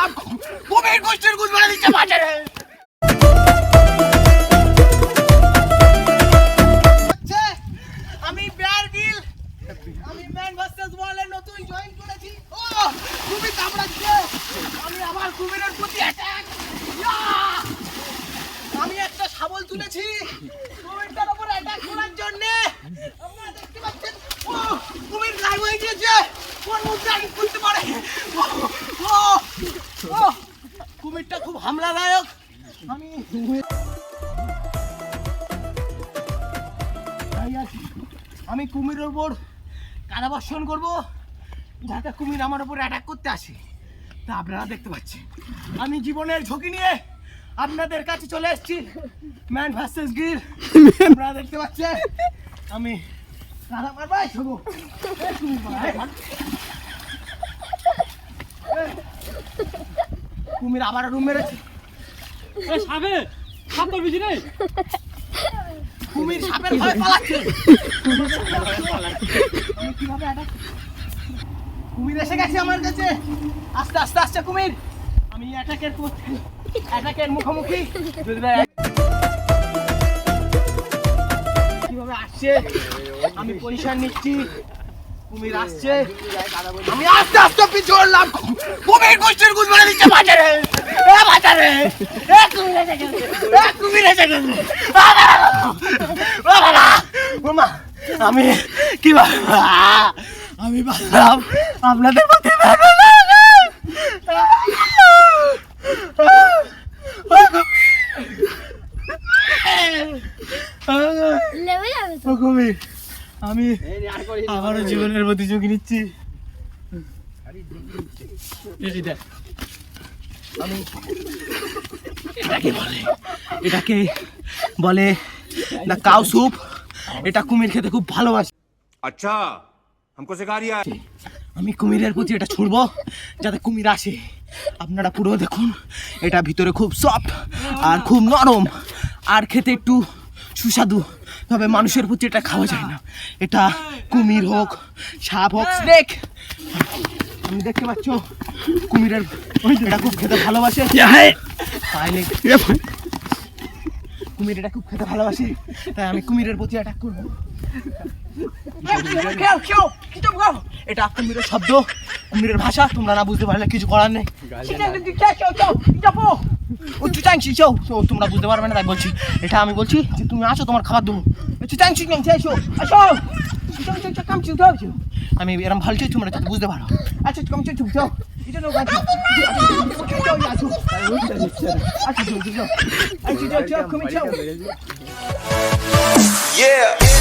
করলাম কুমির গোষ্ঠীর গুজ দিচ্ছে বাজারে আমি আমি নতুন জয়েন করেছি। ও কুমির কামড়াচ্ছে। আমি আমার কুমিরের প্রতি অ্যাটাক আমি একটা শাবল তুলেছি। কুমিরটার উপর অ্যাটাক করার জন্য। দেখতে পাচ্ছেন ও কুমির লাইভ হয়ে গিয়েছে। কোন আগে করতে পারে। ও, কুমিরটা খুব হামলাদায়ক। আমি। আমি কুমিরের উপর কারাবর্ষণ করব, যাতে কুমির আমার উপর অ্যাটাক করতে আসে। তা আপনারা দেখতে পাচ্ছেন। আমি জীবনের ঝুঁকি নিয়ে আপনাদের কাছে চলে এসেছি। ম্যান ভার্সেস গির আপনারা দেখতে পাচ্ছেন। আমি কারা মারবাই শুধু কুমির আবার রুম মেরেছে সাবে সাপ করবি রে কুমির সাপের ভয় পালাচ্ছে। আমি কীভাবে কুমির এসে গেছে আমার কাছে। আস্তে আস্তে আস্তে কুমির। আমি অ্যাটাকের অ্যাটাকের মুখোমুখি। কীভাবে আসছে? আমি পজিশন নিচ্ছি। কুমির আসছে। আমি আস্তে আস্তে পিছু হলাম। কুমির গোষ্ঠীর গুজ মারা দিচ্ছে বাজারে এ বাজারে এ কুমির এসে গেছে। এ কুমির এসে গেছে। বাবা, ও মা, আমি কি আমি ভাবলাম আপনাদের ভালো লাগে। কুমির। আমি আমারও জীবনের প্রতি ঝুঁকি নিচ্ছি এই দেখ, আমি এটাকে বলে এটাকে বলে না কাউ স্যুপ এটা কুমির খেতে খুব ভালোবাসে अच्छा हमको सिखा रिया है আমি কুমিরের প্রতি এটা ছুড়বো যাতে কুমির আসে আপনারা পুরো দেখুন এটা ভিতরে খুব সফট আর খুব নরম আর খেতে একটু সুস্বাদু তবে মানুষের প্রতি এটা খাওয়া যায় না। এটা কুমির হোক সাপ হোক স্নেক আমি দেখতে পাচ্ছ কুমিরের এটা খুব খেতে ভালোবাসে। কুমির এটা খুব খেতে ভালোবাসে তাই আমি কুমিরের প্রতি অ্যাটাক করব। এটা কুমিরের শব্দ কুমিরের ভাষা তোমরা না বুঝতে পারলে কিছু করার নেই। ও চুচাংশি চৌ তোমরা বুঝতে পারবে না, তাই বলছি। এটা আমি বলছি যে, তুমি আসো তোমার খাবার দেবো। চুচাংশি চংশি আসো আসো। আমি এরম ভালছি তোমরা যাতে বুঝতে পারো। আচ্ছা কামচি চুপ যাও Yeah.